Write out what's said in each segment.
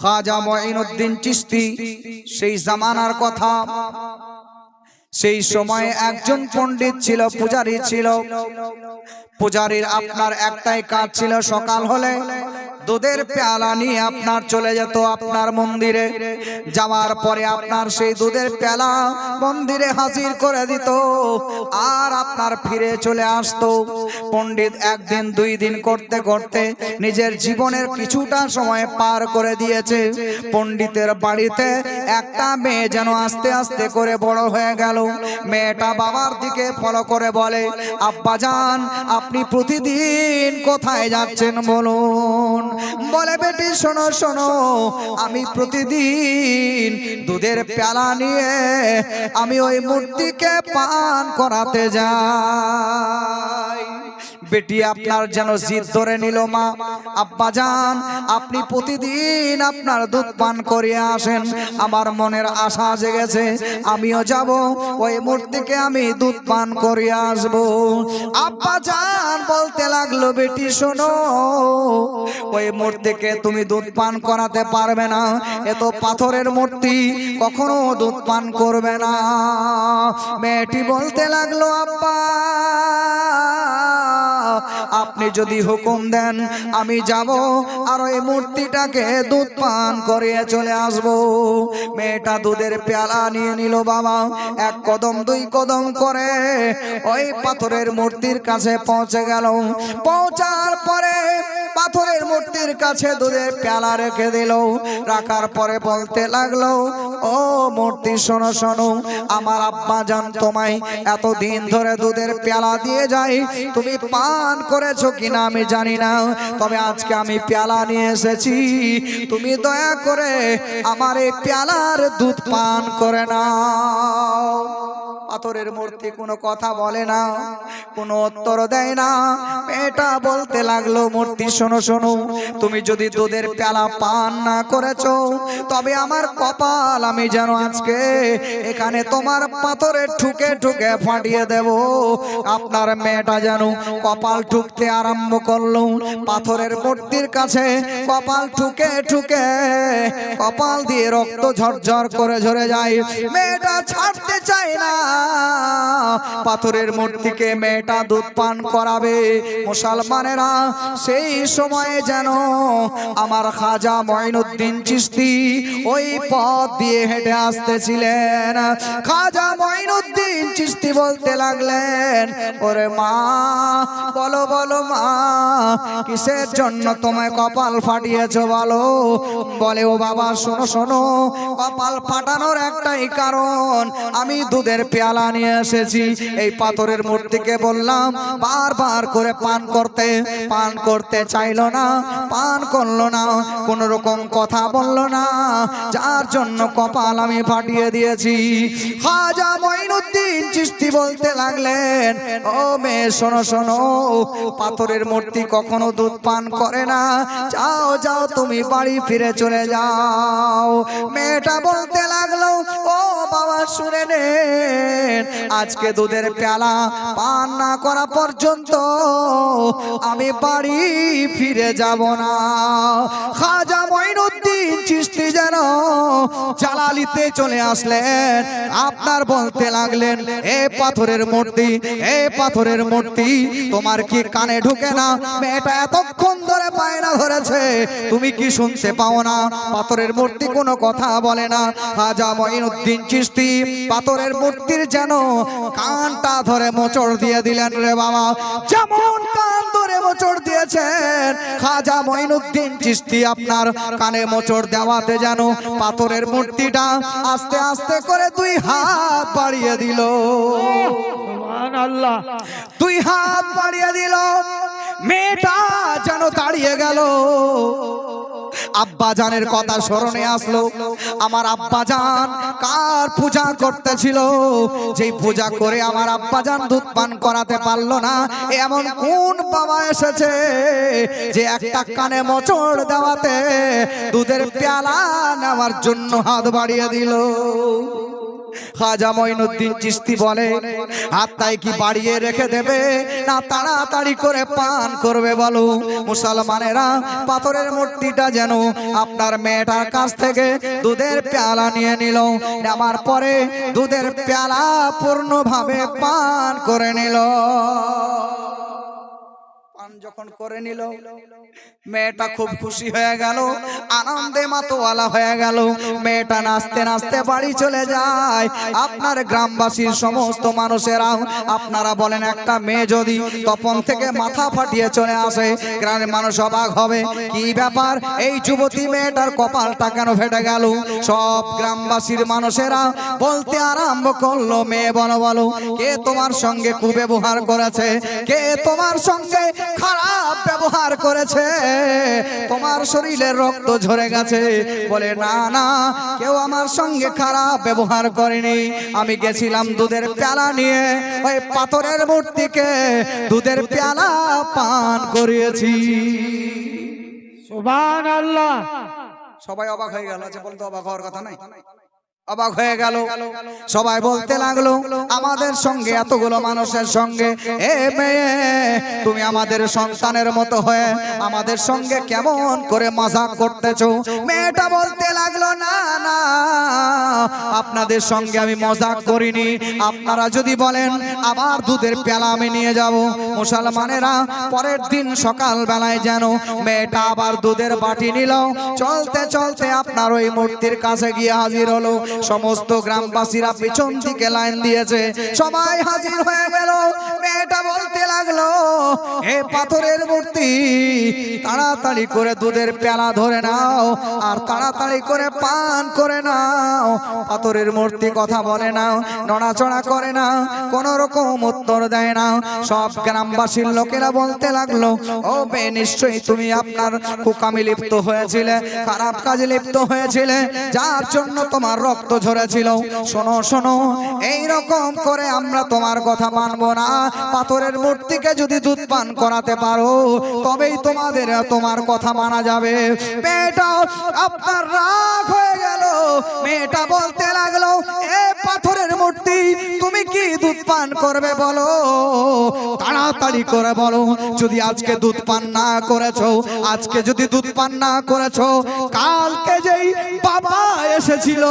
খাজা মঈনুদ্দিন চিস্তি সেই জামানার কথা। সেই সময়ে একজন পণ্ডিত ছিল, পূজারী ছিল। পূজারীর আপনার একটাই কাজ ছিল সকাল হলে দুধের পেয়ালা নিয়ে আপনার চলে যেত আপনার মন্দিরে। যাওয়ার পরে আপনার সেই দুধের পেয়ালা মন্দিরে হাজির করে দিত। আর আপনার ফিরে চলে আসতো। পণ্ডিত একদিন দুই দিন করতে করতে নিজের জীবনের কিছুটা সময় পার করে দিয়েছে। পণ্ডিতের বাড়িতে একটা মেয়ে যেন আস্তে আস্তে করে বড় হয়ে গেল। মেয়েটা বাবার দিকে ফলো করে বলে আব্বা যান আপনি প্রতিদিন কোথায় যাচ্ছেন? বলুন। বলে বেটি, শোনো শোনো, আমি প্রতিদিন দুধের প্যালা নিয়ে আমি ওই মূর্তিকে পান করাতে যাই। বেটি আপনার যেন জিদ ধরে নিল মা। আব্বা যান আপনি প্রতিদিন আপনার দুধ পান করিয়ে আসেন। আমার মনের আশা জেগেছে আমিও যাব ওই মূর্তিকে আমি দুধ পান করিয়ে আসব। আব্বা যান বলতে লাগল বেটি শোনো ওই মূর্তিকে তুমি দুধ পান করাতে পারবে না। এ তো পাথরের মূর্তি কখনো দুধ পান করবে না। মেয়েটি বলতে লাগল আব্বা আপনি যদি হুকুম দেন, আমি যাব আর ওই মূর্তিটাকে দুধ পান করিয়ে চলে আসব। মেয়েটা দুধের পেয়ালা নিয়ে নিল বাবা। এক কদম, দুই কদম করে ওই পাথরের মূর্তির কাছে পৌঁছে গেল। পৌঁছার পরে পাথরের মূর্তির কাছে দুধের পেয়ালা রেখে দিল। রাখার পরে বলতে লাগল, ও মূর্তি, শোনো শোনো, আমার আব্বা জান তোমায় এতদিন ধরে দুধের পেয়ালা দিয়ে যাই তুমি পান করেছ কিনা আমি জানি না, তবে আজকে আমি পেয়ালা নিয়ে এসেছি। তুমি দয়া করে আমার এই পেয়ালার দুধ পান করে নাও। পাথরের মূর্তি কোনো কথা বলে না, কোনো উত্তর দেয় না। এটা বলতে লাগল, মূর্তি শোনো শোনো, তুমি যদি দুধের পেয়ালা পান না করেছ, তবে আমার কপাল আমি যেন আজকে এখানে তোমার পাথরের ঠুকে ঠুকে ফাটিয়ে দেব। আপনার মেয়েটা যেন কপাল ঠুকতে আরম্ভ করল, পাথরের মূর্তির কাছে কপাল ঠুকে ঠুকে কপাল দিয়ে রক্ত ঝরঝর করে ঝরে যায়। মেয়েটা ছাড়তে চায় না। পাথরের মূর্তিকে মেয়েটা দুধ পান করাবে। মুসলমানেরা সেই সময়ে যেন আমার খাজা মঈনুদ্দিন চিস্তি ওই পথ দিয়ে হেঁটে আসতেছিলেন। খাজা মঈনুদ্দিন চিস্তি বলতে লাগলেন, ওরে মা, বলো বলো মা, কিসের জন্য তোমায় কপাল ফাটিয়েছো বলো? বলে, ও বাবা, শোনো শোনো, কপাল ফাটানোর একটাই কারণ, আমি দুধের পেয়ালা নিয়ে এসেছি। এই পাথরের মূর্তিকে বললাম, বারবার করে পান করতে পান করতে চাইলো না, পান করল না, কোন রকম কথা বলল না। যার জন্য কপাল আমি ফাটিয়ে দিয়েছি। খাজা মঈনুদ্দিন চিস্তি বলতে লাগলেন, ও মেয়ে, শোনো শোনো, পাথরের মূর্তি কখনো দুধ পান করে না। যাও যাও, তুমি বাড়ি ফিরে চলে যাও। মেয়েটা বলতে লাগল, ও বাবা, শুনে নেন, আজকে দুধের পেয়ালা পান না করা পর্যন্ত আমি বাড়ি ফিরে যাব না। খাজা মঈনুদ্দিন চিস্তি যেন জালালিতে চলে আসলেন। আপনার বলতে লাগলেন, এ পাথরের মূর্তি, এ পাথরের মূর্তি, তোমার কি কানে ঢুকে না? মেয়েটা এতক্ষণ ধরে পায়না ধরেছে, তুমি কি শুনতে পাও না? পাথরের মূর্তি কোনো কথা বলে না। খাজা মঈনুদ্দিন চিস্তি পাথরের মূর্তির যেন কানটা ধরে মোচড় দিয়ে দিলেন রে বাবা। যেমন কান ধরে মোচড় দিয়েছেন। খাজা মঈনুদ্দিন চিস্তি আপনার কানে মোচড় দেওয়াতে যেন পাথরের মূর্তিটা আস্তে আস্তে করে দুই হাত বাড়িয়ে দিল। আল্লাহ দুই হাত বাড়িয়ে দিল। মেয়েটা যেন দাঁড়িয়ে গেল। আব্বা জানের কথা স্মরণে আসলো। আমার আব্বাজান কার পূজা করতেছিল? যেই পূজা করে আমার আব্বাজান দুধ পান করাতে পারল না, এমন কোন বাবা এসেছে যে একটা কানে মোচড় দেওয়াতে দুধের পেয়ালা নেওয়ার জন্য হাত বাড়িয়ে দিল? খাজা মঈনুদ্দিন চিস্তি বলে হাতটাই কি বাড়িয়ে রেখে দেবে? না, তাড়াতাড়ি করে পান করবে বলো। মুসলমানেরা পাথরের মূর্তিটা যেন আপনার মেয়েটার কাছ থেকে দুধের পেয়ালা নিয়ে নিল। নেওয়ার পরে দুধের পেয়ালা পূর্ণভাবে পান করে নিল। যখন করে নিল মেয়েটা খুব খুশি হয়ে গেল আনন্দে মাতোয়ালা হয়ে গেল। মেয়েটা নাচতে নাচতে বাড়ি চলে যায়। আপনার গ্রামবাসীর সমস্ত মানুষেরা আপনারা বলেন একটা মেয়ে যদি তপন থেকে মাথা ফাটিয়ে চলে আসে গ্রামের মানুষ অবাক হবে কি ব্যাপার? এই যুবতী মেয়েটার কপালটা কেন ফেটে গেল? সব গ্রামবাসীর মানুষেরা বলতে আরম্ভ করল মেয়ে বলো বলো কে তোমার সঙ্গে কুব্যবহার করেছে? কে তোমার সঙ্গে খারাপ ব্যবহার করেছে। তোমার শরীরের রক্ত ঝরে গেছে। বলে না না কেউ আমার সঙ্গে খারাপ ব্যবহার করেনি। আমি গেছিলাম দুধের পেয়ালা নিয়ে। ওই পাথরের মূর্তিকে দুধের পেয়ালা পান করিয়েছি। সবাই অবাক হয়ে গেল। আছে বলতে অবাক হওয়ার কথা নাই? অবাক হয়ে গেল। সবাই বলতে লাগল, আমাদের সঙ্গে এতগুলো মানুষের সঙ্গে? এ মেয়ে, তুমি আমাদের সন্তানের মতো হয়ে আমাদের সঙ্গে কেমন করে মজাক করতেছ? মেয়েটা বলতে লাগল, না না, আপনাদের সঙ্গে আমি মজাক করিনি। আপনারা যদি বলেন, আবার দুধের পেলা আমি নিয়ে যাব। মুসলমানেরা পরের দিন সকাল বেলায় যেন মেয়েটা আবার দুধের বাটি নিল। চলতে চলতে আপনার ওই মূর্তির কাছে গিয়ে হাজির হলো। সমস্ত গ্রামবাসীরা পিছন দিকে লাইন দিয়েছে। সবাই হাজির হয়ে গেল। মেয়েটা বলতে লাগল হে পাথরের মূর্তি, তাড়াতাড়ি করে দুধের পেলা ধরে নাও আর তাড়াতাড়ি করে পান করে নাও। পাথরের মূর্তি কথা বলে না, নড়াচড়া করে না কোন রকম উত্তর দেয় না। সব গ্রামবাসীর লোকেরা বলতে লাগল, ও বে, নিশ্চয়ই তুমি আপনার কুকামি লিপ্ত হয়েছিলে, খারাপ কাজে লিপ্ত হয়েছিলে। যার জন্য তোমার রক্ত ঝরেছিল। শোনো শোনো এই রকম করে আমরা তোমার কথা মানবো না। পাথরের মূর্তিকে যদি দুধ পান করাতে পারো, তবেই তোমাদের তোমার কথা মানা যাবে। মেয়েটা আপনার রাগ হয়ে গেল। মেয়েটা বলতে লাগল, এ পাথরের মূর্তি তুমি কি দুধ পান করবে বলো? তাড়াতাড়ি করে বলো যদি আজকে দুধ পান না করেছ আজকে যদি দুধ পান না করেছ কালকে যেই বাবা এসেছিল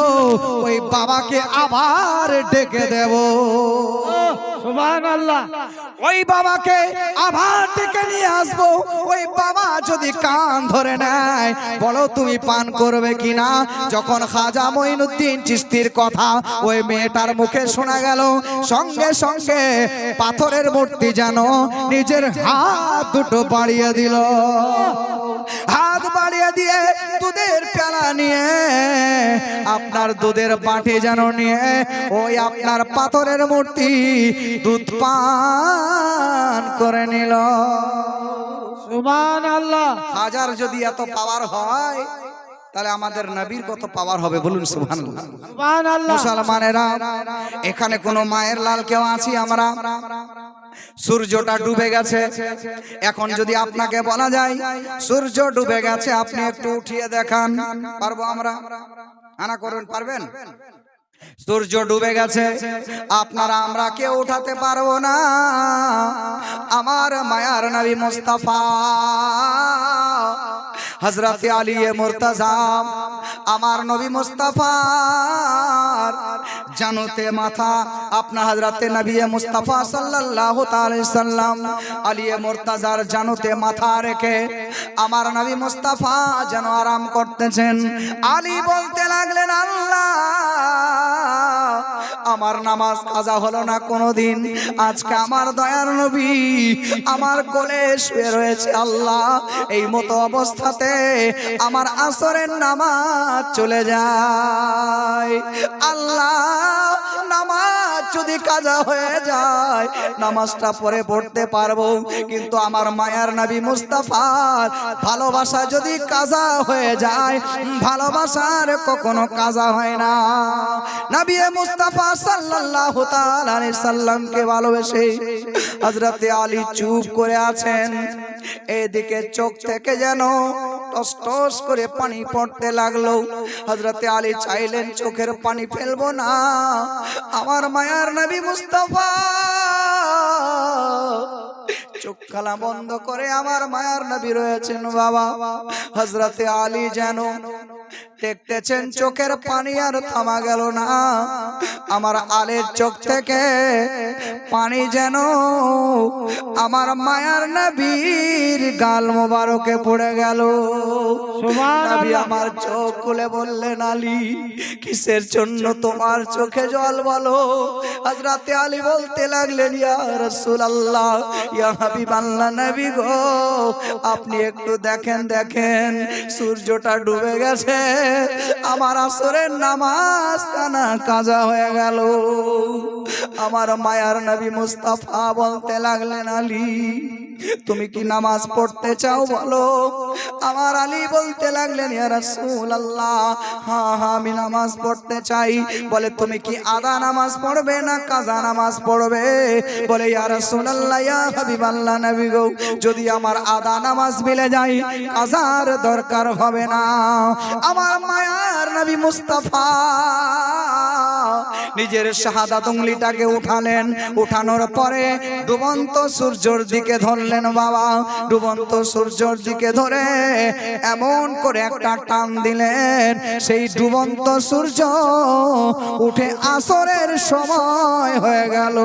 ওই বাবাকে আবার ডেকে দেব। ওই বাবাকে আবার ডেকে নিয়ে আসব। ওই বাবা যদি কান ধরে নেয় বলো তুমি পান করবে কিনা? যখন খাজা মঈনুদ্দিন চিস্তির কথা ওই মেয়েটার মুখে শোনা গেল সঙ্গে সঙ্গে পাথরের মূর্তি যেন নিজের হাত দুটো বাড়িয়ে দিল। হাত বাড়িয়ে দিয়ে দুধের পেলা নিয়ে আপনার দুধের বাটি যেন নিয়ে ওই আপনার পাথরের মূর্তি দুধ পান করে নিল। সুবহান আল্লাহ হাজার যদি এত পাওয়ার হয় তাহলে আমাদের নবীর কত পাওয়ার হবে বলুন সুবহানাল্লাহ। মুসলমানেরা এখানে কোনো মায়ের লাল কেউ আছি আমরা? সূর্যটা ডুবে গেছে। এখন যদি আপনাকে বলা যায় সূর্য ডুবে গেছে আপনি একটু উঠিয়ে দেখান। পারব আমরা? আনা করুন পারবেন? সূর্য ডুবে গেছে। আপনারা আমরা কেউ উঠাতে পারব না। আমার মায়ার নবী মুস্তাফা। হজরত আলিয়ে মোরতাজাম আমার নবী মুস্তাফার জানুতে মাথা আপনার হজরতে নবী মুস্তাফা তাআলা সাল্লাম, আলী মোরতাজার জানুতে মাথা রেখে আমার নবী মুস্তাফা যেন আরাম করতেছেন। আলী বলতে লাগলেন আল্লাহ আমার নামাজ কাজা হলো না কোনোদিন। আজকে আমার দয়ার নবী আমার কোলে শুয়ে রয়েছে আল্লাহ। এই মতো অবস্থাতে আমার আসরের নামাজ চলে যায়। আল্লাহ নামাজ যদি কাজা হয়ে যায়, নামাজটা পরে পড়তে পারব। কিন্তু আমার মায়ার নবী মুস্তাফার ভালোবাসা যদি কাজা হয়ে যায়, ভালোবাসার কখনো কাজা হয় না। নবী মুস্তাফা তাআলা সাল্লামকে ভালোবেসে হযরতে আলী চুপ করে আছেন। এদিকে চোখ থেকে যেন টস টস করে পানি পড়তে লাগল। হজরতে আলী চাইলেন, চোখের পানি ফেলব না। আমার মায়ার নবী মুস্তফা। চোখ খালা বন্ধ করে আমার মায়ার নবী রয়েছেন বাবা। হজরতে আলী যেন দেখতেছেন চোখের পানি আর থামা গেল না। আমার আলের চোখ থেকে পানি যেন আমার মায়ার নবীর গাল মোবারকে পড়ে গেল। নবী আমার চোখ খুলে বললেন আলী কিসের জন্য তোমার চোখে জল বলো? হযরতে আলী বলতে লাগলেন ইয়া রাসূলুল্লাহ ইয়া হাবিবাল্লাহ নবী গো আপনি একটু দেখেন দেখেন সূর্যটা ডুবে গেছে। আমার আসরের নামাজ কানা কাজা হয়ে গেল। আমার মায়ার নবী মুস্তাফা বলতে লাগলেন আলী তুমি কি নামাজ পড়তে চাও বলো? আমার আলী বলতে লাগলেন রাসূলুল্লাহ হ্যাঁ হ্যাঁ আমি নামাজ পড়তে চাই। বলে, তুমি কি আদা নামাজ পড়বে না কাজা নামাজ পড়বে? বলে, ইয়া ইয়া গো, যদি আমার আদা নামাজ মিলে যায়, কাজার দরকার হবে না। আমার মায়ার নবী মুস্তাফা নিজের শাহাদাত উঙ্গলিটাকে উঠালেন। উঠানোর পরে ডুবন্ত সূর্যর দিকে ধরলেন বাবা। ডুবন্ত সূর্যর দিকে ধরে এমন করে একটা টান দিলেন। সেই ডুবন্ত সূর্য উঠে আসরের সময় হয়ে গেল।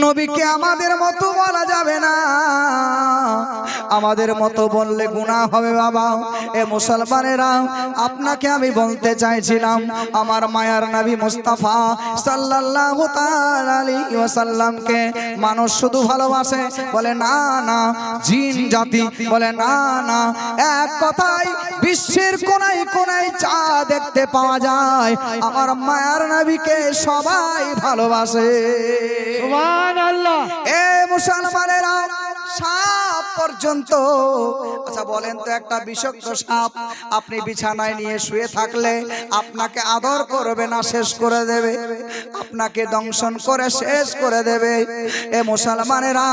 নবীকে আমাদের মতো বলা যাবে না। আমাদের মতো বললে গুনাহ হবে বাবা। এ মুসলমানেরা আপনাকে আমি বলতে চাইছিলাম আমার মায়ার নবী মুস্তাফা সাল্লাল্লাহু তাআলা আলাইহি ওয়াসাল্লামকে মানুষ শুধু ভালোবাসে বলে না না। জিন জাতি বলে না না। এক কথায় বিশ্বের কোনায় কোনায় চা দেখতে পাওয়া যায় আমার মায়ার নবীকে সবাই ভালোবাসে। সুবহান আল্লাহ এ মুসলমানেরা পর্যন্ত। আচ্ছা বলেন তো একটা বিষাক্ত সাপ আপনি বিছানায় নিয়ে শুয়ে থাকলে আপনাকে আদর করবে না, শেষ করে দেবে? আপনাকে দংশন করে শেষ করে দেবে? এ মুসলমানেরা,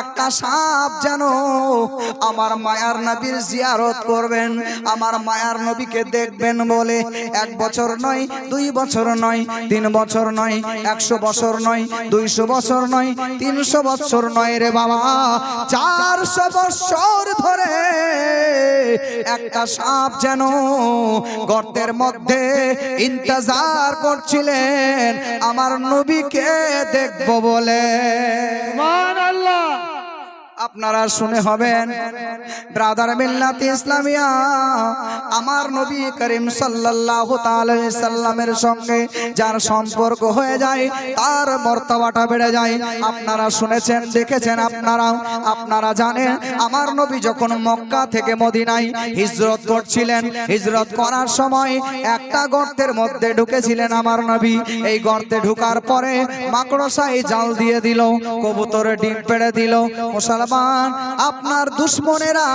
একটা সাপ যেন আমার মায়ার নবীর জিয়ারত করবেন, আমার মায়ার নবীকে দেখবেন বলে এক বছর নয়, দুই বছর নয়, তিন বছর নয়, একশো বছর নয়, দুইশো বছর নয়, তিনশো বছর নয় রে বাবা, চারশো বছর ধরে একটা সাপ যেন গর্তের মধ্যে ইন্তজার করছিলেন। আমার নবীকে দেখব বলে। আল্লাহ আপনারা শুনে হবেন, ব্রাদার মিল্লাত ইসলামিয়া, আমার নবী করিম সাল্লাল্লাহু তাআলা সাল্লামের সঙ্গে যার সম্পর্ক হয়ে যায়, তার মর্তবাটা বেড়ে যায়। আপনারা শুনেছেন, দেখেছেন আপনারা আপনারা জানেন, আমার নবী যখন মক্কা থেকে মদিনায় হিজরত করছিলেন, হিজরত করার সময় একটা গর্তের মধ্যে ঢুকেছিলেন আমার নবী। এই গর্তে ঢুকার পরে মাকড়সাই জাল দিয়ে দিল কবুতরে ডিম পেড়ে দিল মুসলমান আপনার দুশ্মনেরা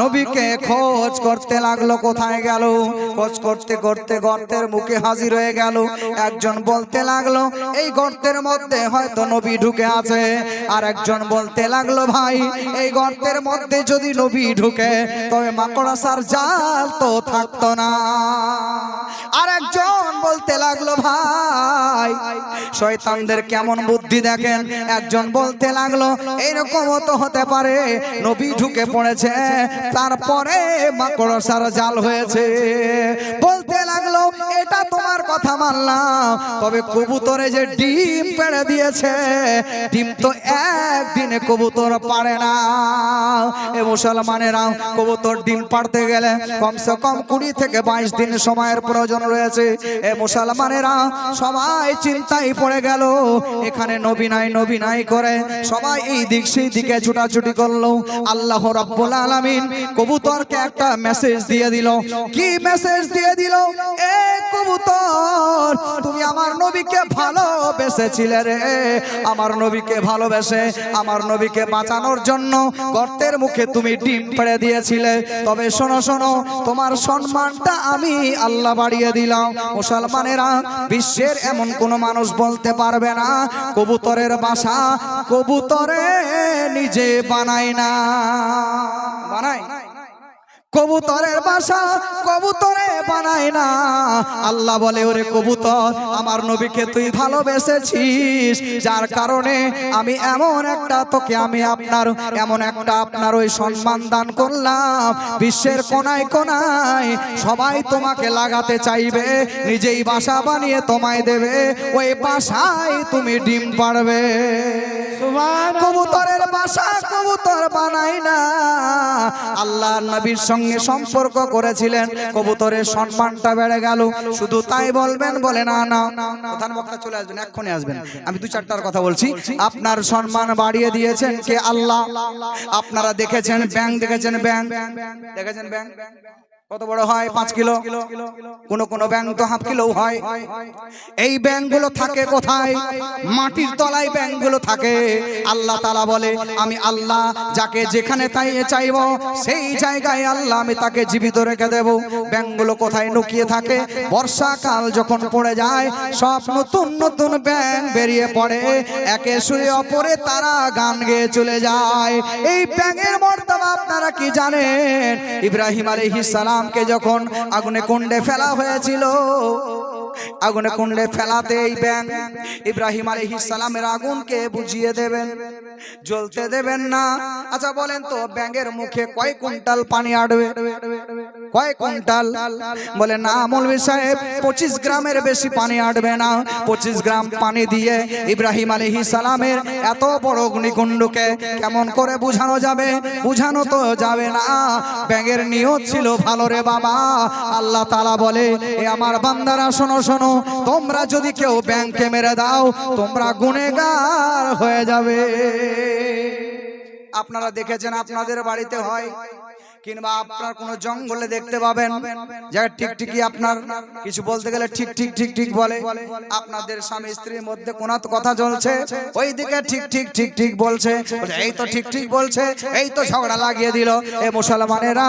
নবীকে খোঁজ করতে লাগল, কোথায় গেল? খোঁজ করতে করতে গর্তের মুখে হাজির হয়ে গেল। একজন বলতে লাগল, এই গর্তের মধ্যে হয়তো নবী ঢুকে আছে। আর একজন বলতে লাগল, ভাই, এই গর্তের মধ্যে যদি নবী ঢুকে, তবে মাকড়াসার জাল তো থাকতো না। আর একজন বলতে লাগল, ভাই, শয়তানদের কেমন বুদ্ধি দেখেন? একজন বলতে লাগল, এইরকম তো হতে পারে। নবী ঢুকে পড়েছে, তারপরে মাকড়সার জাল হয়েছে। বলতে লাগল, এটা তোমার কথা মানলাম, তবে কবুতরে যে ডিম পেড়ে দিয়েছে, ডিম তো একদিনে কবুতর পারে না। এ মুসলমানেরা কবুতর ডিম পাড়তে গেলে কমসে কম কুড়ি থেকে বাইশ দিন সময়ের প্রয়োজন রয়েছে। এ মুসলমানেরা সবাই চিন্তায় পড়ে গেল, এখানে নবী নাই নবী নাই করে সবাই এই দিক সেই দিকে ছুটাছুটি করল। আল্লাহ রাব্বুল আলামিন কবুতরকে একটা মেসেজ দিয়ে দিল। কি মেসেজ দিয়ে দিল? এ কবুতর, তুমি আমার নবীকে ভালোবেসেছিলে রে। আমার নবীকে ভালোবেসে, আমার নবীকে বাঁচানোর জন্য গর্তের মুখে তুমি ডিম পেড়ে দিয়েছিলে। তবে শোনো শোনো, তোমার সম্মানটা আমি আল্লাহ বাড়িয়ে দিলাম। মুসলমানেরা বিশ্বের এমন কোনো মানুষ বলতে পারবে না। কবুতরের বাসা কবুতরে নিজে বানায় না। বানায়? কবুতরের বাসা কবুতরে বানায় না। আল্লাহ বলে, ওরে কবুতর, আমার নবীকে তুই ভালোবেসেছিস। যার কারণে আমি এমন একটা, তোকে আমি আপনার, এমন একটা আপনার ওই সম্মান দান করলাম। বিশ্বের কোনায় কোনায় সবাই তোমাকে লাগাতে চাইবে। নিজেই বাসা বানিয়ে তোমায় দেবে। ওই বাসায় তুমি ডিম পারবে কবুতরের বাসা কবুতর বানাই না। আল্লাহ নবীর সঙ্গে সম্পর্ক করেছিলেন, কবুতরের সম্মানটা বেড়ে গেল। শুধু তাই বলবেন, বলে না না। প্রধান বক্তা চলে আসবেন, এক্ষুনি আসবেন। আমি দু চারটার কথা বলছি। আপনার সম্মান বাড়িয়ে দিয়েছেন কে? আল্লাহ। আপনারা দেখেছেন, ব্যাংক দেখেছেন ব্যাংক। দেখেছেন, ব্যাংক? কত বড় হয়? পাঁচ কিলো। কোন কোন ব্যাংক তো হাফ কিলো হয়। এই ব্যাংকগুলো থাকে কোথায়? মাটির তলায় ব্যাংকগুলো থাকে। আল্লাহ তালা বলে, আমি আল্লাহ যাকে যেখানে চাইব, সেই জায়গায় আল্লাহ আমি তাকে জীবিত রেখে দেব। ব্যাংকগুলো কোথায় লুকিয়ে থাকে? বর্ষাকাল যখন পড়ে যায়, সব নতুন নতুন ব্যাংক বেরিয়ে পড়ে। একে শুয়ে অপরে তারা গান গেয়ে চলে যায়। এই ব্যাঙের মর্তবা আপনারা কি জানেন? ইব্রাহিম আলাইহিস সালামকে যখন আগুনে কুণ্ডে ফেলা হয়েছিল, আগুনে কুণ্ডে ফেলাতে এই ব্যাং ইব্রাহিম আলহি সালামের আগুনকে বুঝিয়ে দেবেন, জ্বলতে দেবেন না। আচ্ছা বলেন তো, ব্যাঙের মুখে কয় কুইন্টাল পানি আটবে কয় কুইন্টাল? বলে, না মৌলভী সাহেব, পঁচিশ গ্রামের বেশি পানি আটবে না। পঁচিশ গ্রাম পানি দিয়ে ইব্রাহিম আলহি সালামের এত বড় অগ্নিকুণ্ডকে কেমন করে বুঝানো যাবে? বুঝানো তো যাবে না। ব্যাঙের নিয়ত ছিল ভালো রে বাবা। আল্লাহ তালা বলে, এ আমার বান্দারা, শোনো শোনো, তোমরা যদি কেউ ব্যাংকে মেরে দাও, তোমরা গুনেগার হয়ে যাবে। আপনারা দেখেছেন, আপনাদের বাড়িতে হয় কিংবা আপনার কোনো জঙ্গলে দেখতে পাবেন, যারা টিকটিকি আপনার কিছু বলতে গেলে ঠিক ঠিক ঠিক ঠিক বলে, আপনাদের স্বামী স্ত্রীর মধ্যে কোন কথা চলছে ওই দিকে ঠিক ঠিক ঠিক ঠিক বলছে, এই তো ঠিক ঠিক বলছে, এই তো ঝগড়া লাগিয়ে দিল। এ মুসলমানেরা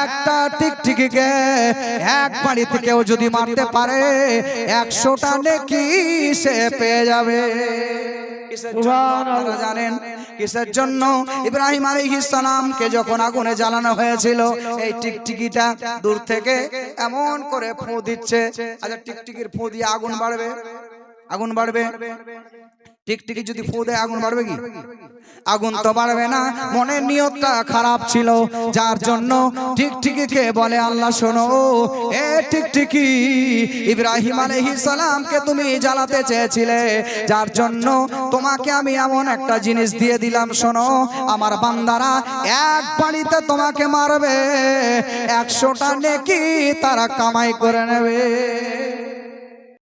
একটা ঠিক টিকটিকিকে এক বাড়িতে কেউ যদি মারতে পারে, একশোটা নেকি সে পেয়ে যাবে। জানেন? কিসের জন্য? ইব্রাহিম আলাইহিস সালামকে যখন আগুনে জ্বালানো হয়েছিল, এই টিকটিকিটা দূর থেকে এমন করে ফু দিচ্ছে আচ্ছা টিকটিকির ফু দিয়ে আগুন বাড়বে। আগুন বাড়বে? টিকটিকি যদি ফু দেয়, আগুন বাড়বে কি? আগুন তো বাড়বে না। মনের নিয়তটা খারাপ ছিল, যার জন্য টিকটিকিকে বলে, আল্লাহ শোনো, এ টিকটিকি ইব্রাহিম আলাইহিস সালামকে তুমি জ্বালাতে চেয়েছিলে, যার জন্য তোমাকে আমি এমন একটা জিনিস দিয়ে দিলাম, শোনো, আমার বান্দারা এক বাড়িতে তোমাকে মারবে, একশোটা নেকি তারা কামাই করে নেবে।